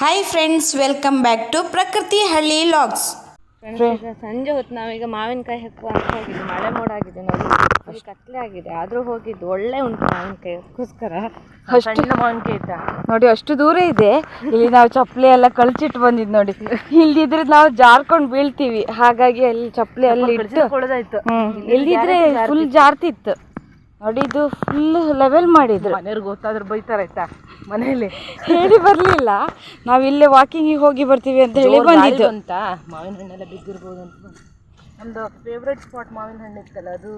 Hi friends welcome back to Prakruti Halli logs friends ಸಂಜೆ ಹೊತ್ತು ನಾವೀಗ ಮಾವಿನಕಾಯಿ ಹೆಕ್ಕುವ ಅಂತ ಹೋಗಿದ್ದು ಮಳೆ ಮೋಡ ಆಗಿದೆ ನೋಡಿ. ಅಷ್ಟು ಕತ್ಲೆ ಆಗಿದೆ. ಆದರೂ ಹೋಗಿದ್ದು. ಒಳ್ಳೆ ಉಂಟು ಮಾವಿನಕಾಯಿ ಅದಕ್ಕೋಸ್ಕರ ಅಷ್ಟು ಮಾವಿನಕಾಯಿ ಇತ್ತ ನೋಡಿ ಅಷ್ಟು ದೂರ ಇದೆ. ಇಲ್ಲಿ ನಾವು ಚಪ್ಪಲಿ ಎಲ್ಲ ಕಳ್ಚಿಟ್ಟು ಬಂದಿದ್ದು ನೋಡಿ. ಇಲ್ದಿದ್ರೆ ನಾವು ಜಾರ್ಕೊಂಡು ಬೀಳ್ತೀವಿ. ಹಾಗಾಗಿ ಅಲ್ಲಿ ಚಪ್ಪಲಿ ಅಲ್ಲಿ ಇಟ್ಟು ಕೊಡೋದಾಯ್ತು. ಫುಲ್ ಜಾರ್ತಿತ್ತು. ನೋಡಿ ಇದು ಫುಲ್ ಲೆವೆಲ್ ಮಾಡಿದ್ರು. ಮನೆಯವ್ರಿಗೆ ಗೊತ್ತಾದ್ರೆ ಬೈತಾರೆ ಆಯ್ತಾ? ಮನೆಯಲ್ಲಿ. ಹೇಳಿ ಬರಲಿಲ್ಲ. ನಾವು ಇಲ್ಲೇ ವಾಕಿಂಗಿಗೆ ಹೋಗಿ ಬರ್ತೀವಿ ಅಂತ ಹೇಳಿ ಬಂದಿದ್ದು. ಅಂತ ಮಾವಿನ ಹಣ್ಣೆಲ್ಲ ಬಿದ್ದಿರ್ಬೋದು ಅಂತ ಒಂದು ನಮ್ದು ಫೇವ್ರೆಟ್ ಸ್ಪಾಟ್ ಮಾವಿನ ಹಣ್ಣು ಇತ್ತಲ್ಲ ಅದು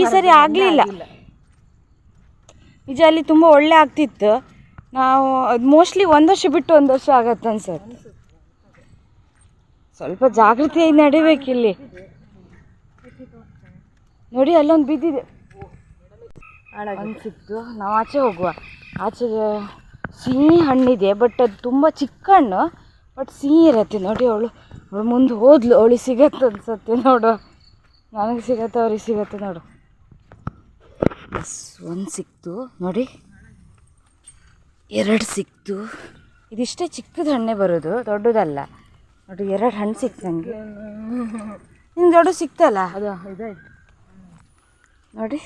ಈ ಸರಿ ಆಗ್ಲಿಲ್ಲ. ನಿಜ ಅಲ್ಲಿ ತುಂಬಾ ಒಳ್ಳೆ ಆಗ್ತಿತ್ತು. ನಾವು ಅದು ಮೋಸ್ಟ್ಲಿ ಒಂದು ವರ್ಷ ಬಿಟ್ಟು ಒಂದು ವರ್ಷ ಆಗತ್ತೆ ಅನ್ಸತ್ತೆ. ಸ್ವಲ್ಪ ಜಾಗೃತಿಯಾಗಿ ನಡಿಬೇಕಿಲ್ಲಿ. ನೋಡಿ ಅಲ್ಲೊಂದು ಬಿದ್ದಿದೆ. ಒಂದು ಸಿಕ್ತು ನಾವು ಆಚೆ ಹೋಗುವ. ಆಚೆಗೆ ಸಿಹಿ ಹಣ್ಣಿದೆ ಬಟ್ ಅದು ತುಂಬ ಚಿಕ್ಕ ಹಣ್ಣು. ಬಟ್ ಸಿಹಿ ಇರತ್ತೆ ನೋಡಿ ಅವಳು. ಅವಳು ಮುಂದೆ ಹೋದ್ಲು ಅವಳಿಗೆ ಸಿಗತ್ತೆ ಅನ್ಸತ್ತೆ ನೋಡು. ನನಗೆ ಸಿಗತ್ತೆ ಅವ್ರಿಗೆ ಸಿಗತ್ತೆ ನೋಡು. ಒಂದು ಸಿಕ್ತು. ನೋಡಿ. ಎರಡು ಸಿಕ್ತು. ಇದಿಷ್ಟೇ ಚಿಕ್ಕದ ಹಣ್ಣೆ ಬರೋದು ದೊಡ್ಡದಲ್ಲ. ನೋಡಿ ಎರಡು ಹಣ್ಣು ಸಿಕ್ತು ನನಗೆ ನಿಮ್ಗೆ ದೊಡ್ಡ ಸಿಕ್ತಲ್ಲ? ಅದು ಇದಾಯ್ತು. ನೋಡಿ.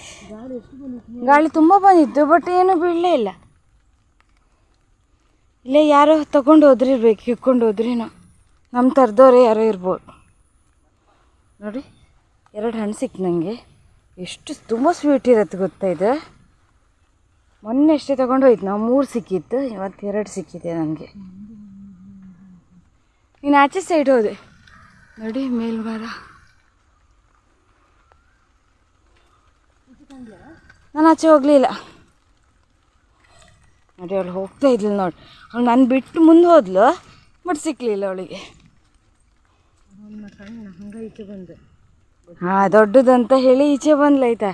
ಗಾಳಿ ತುಂಬ ಬಂದಿತ್ತು ಬಟ್ ಏನು ಬೀಳಲೇ ಇಲ್ಲ. ಇಲ್ಲೇ ಯಾರೋ ತಗೊಂಡು ಹೋದ್ರಿರ್ಬೇಕು ಹಿಡ್ಕೊಂಡು ಹೋದ್ರೇನೋ ನಮ್ಮ ಥರದವ್ರೆ ಯಾರೋ ಇರ್ಬೋದು. ನೋಡಿ, ಎರಡು ಹಣ್ಣು ಸಿಕ್ತು ನನಗೆ ಎಷ್ಟು ತುಂಬ ಸ್ವೀಟ್ ಇರತ್ತೆ ಗೊತ್ತಾ ಇದು. ಮೊನ್ನೆ ಅಷ್ಟೇ ತೊಗೊಂಡು ಹೋಯ್ತು, ನಾವು ಮೂರು ಸಿಕ್ಕಿತ್ತು ಇವತ್ತು ಎರಡು ಸಿಕ್ಕಿದೆ ನನಗೆ ನೀನು ಆಚೆ ಸೈಡ್ ಹೋದೆ. ನೋಡಿ ಮೇಲ್ಮರ ನಾನು ಆಚೆ ಹೋಗಲಿಲ್ಲ. ನೋಡಿ ಅವಳು ಹೋಗ್ತಾ ಇದ್ಲು ನೋಡಿ. ಅವಳು ನಾನು ಬಿಟ್ಟು ಮುಂದೆ ಹೋದ್ಲು, ಬಟ್ ಸಿಕ್ಕಲಿಲ್ಲ ಅವಳಿಗೆ. ಬಂದೆ ಹಾಂ, ದೊಡ್ಡದಂತ ಹೇಳಿ ಈಚೆ ಬಂದ್ಲ ಆಯ್ತಾ.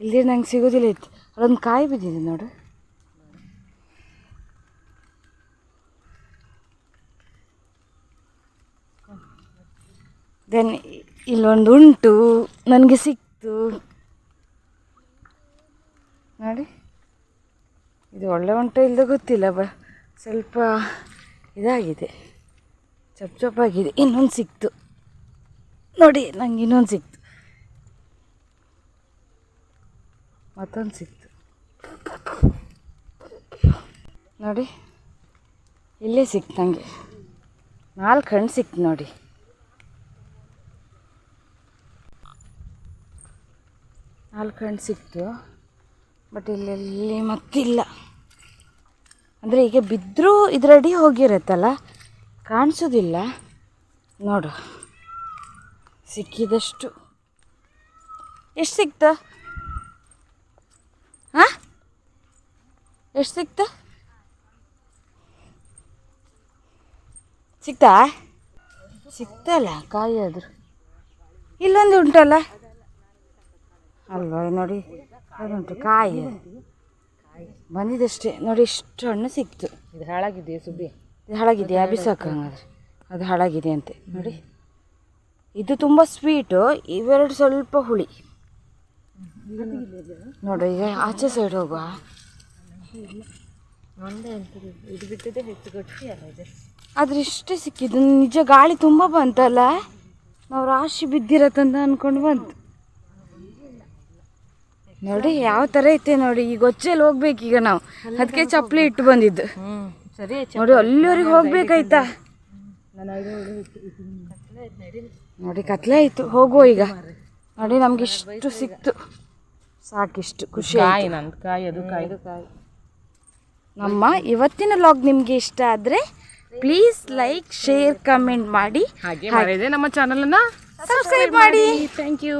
ಇಲ್ಲಿ ನಂಗೆ ಸಿಗೋದಿಲ್ಲ ಇತ್ತು. ಅದೊಂದು ಕಾಯಿ ಬಿದ್ದಿದೆ ನೋಡು. ದೆನ್ ಇಲ್ಲೊಂದು ಉಂಟು ನನಗೆ ಸಿಕ್ತು. ನೋಡಿ. ಇದು ಒಳ್ಳೆ ಉಂಟು ಇಲ್ಲದ ಗೊತ್ತಿಲ್ಲ, ಬ ಸ್ವಲ್ಪ ಇದಾಗಿದೆ. ಚಪ್ ಚಪ್ಪಾಗಿದೆ. ಇನ್ನೊಂದು ಸಿಕ್ತು. ನೋಡಿ, ನಂಗೆ ಇನ್ನೊಂದು ಸಿಕ್ತು. ಮತ್ತೊಂದು ಸಿಕ್ತು. ನೋಡಿ, ಇಲ್ಲೇ ಸಿಕ್ತು ನನಗೆ ನಾಲ್ಕು ಹಣ್ಣು ಸಿಕ್ತು ನೋಡಿ. ನಾಲ್ಕು ಹಣ್ಣು ಸಿಕ್ತು. ಬಟ್ ಇಲ್ಲೆಲ್ಲಿ ಮತ್ತಿಲ್ಲ. ಅಂದರೆ ಈಗ ಬಿದ್ದರೂ ಇದರಡಿ ಹೋಗಿರತ್ತಲ್ಲ? ಕಾಣಿಸೋದಿಲ್ಲ. ನೋಡು. ಸಿಕ್ಕಿದಷ್ಟು. ಎಷ್ಟು ಸಿಕ್ತ? ಹಾಂ ಎಷ್ಟು ಸಿಕ್ತ? ಸಿಕ್ತಾ? ಸಿಕ್ತಲ್ಲ, ಕಾಯಿ ಆದರೂ. ಇಲ್ಲೊಂದು ಉಂಟಲ್ಲ? ಅಲ್ವಾ? ನೋಡಿ ಅದುಂಟು ಕಾಯಿ. ಬಂದಿದ್ದಷ್ಟೇ ನೋಡಿ ಇಷ್ಟು ಹಣ್ಣು ಸಿಕ್ತು. ಇದು ಹಾಳಾಗಿದೆ ಸುಬ್ಬಿ. ಇದು ಹಾಳಾಗಿದೆಯಾ ಬಿಸಾಕು ಹಂಗಾದ್ರೆ. ಅದು ಹಾಳಾಗಿದೆ ಅಂತೆ. ನೋಡಿ. ಇದು ತುಂಬ ಸ್ವೀಟು ಇವೆರಡು ಸ್ವಲ್ಪ ಹುಳಿ. ನೋಡಿ ಈಗ ಆಚೆ ಸೈಡ್ ಹೋಗುವ. ಇದು ಬಿಟ್ಟಿದೆ ಹೆಚ್ಚು ಗಟ್ಟಿ ಆದ್ರೆ ಇಷ್ಟೇ ಸಿಕ್ಕಿದ್ದು. ನಿಜ ಗಾಳಿ ತುಂಬ ಬಂತಲ್ಲ? ನಾವು ರಾಶಿ ಬಿದ್ದಿರತ್ತಂತ ಅನ್ಕೊಂಡು ಬಂತು. ನೋಡಿ ಯಾವ ತರ ಐತೆ ನೋಡಿ ಈ ಹೋಗ್ಬೇಕು ಈಗ ನಾವು. ಅದಕ್ಕೆ ಚಪ್ಪಲಿ ಇಟ್ಟು ಬಂದಿದ್ದು. ಸರಿ ನೋಡಿ ಅಲ್ಲಿವರೆಗೆ ಹೋಗ್ಬೇಕಾಯ್ತಾ? ನೋಡಿ ಕತ್ಲೆ ಆಯ್ತು ಹೋಗುವ ಈಗ. ನೋಡಿ ನಮ್ಗೆ ಇಷ್ಟು ಸಿಕ್ತು. ಸಾಕಿಷ್ಟು ಖುಷಿ ನಮ್ಮ ಇವತ್ತಿನ ಲಾಗ್ ನಿಮಗೆ ಇಷ್ಟ ಆದ್ರೆ ಪ್ಲೀಸ್ ಲೈಕ್ ಶೇರ್ ಕಮೆಂಟ್ ಮಾಡಿ. ಹಾಗೆ ನಮ್ಮ ಚಾನಲನ್ನು ಸಬ್ಸ್ಕ್ರೈಬ್ ಮಾಡಿ. Thank you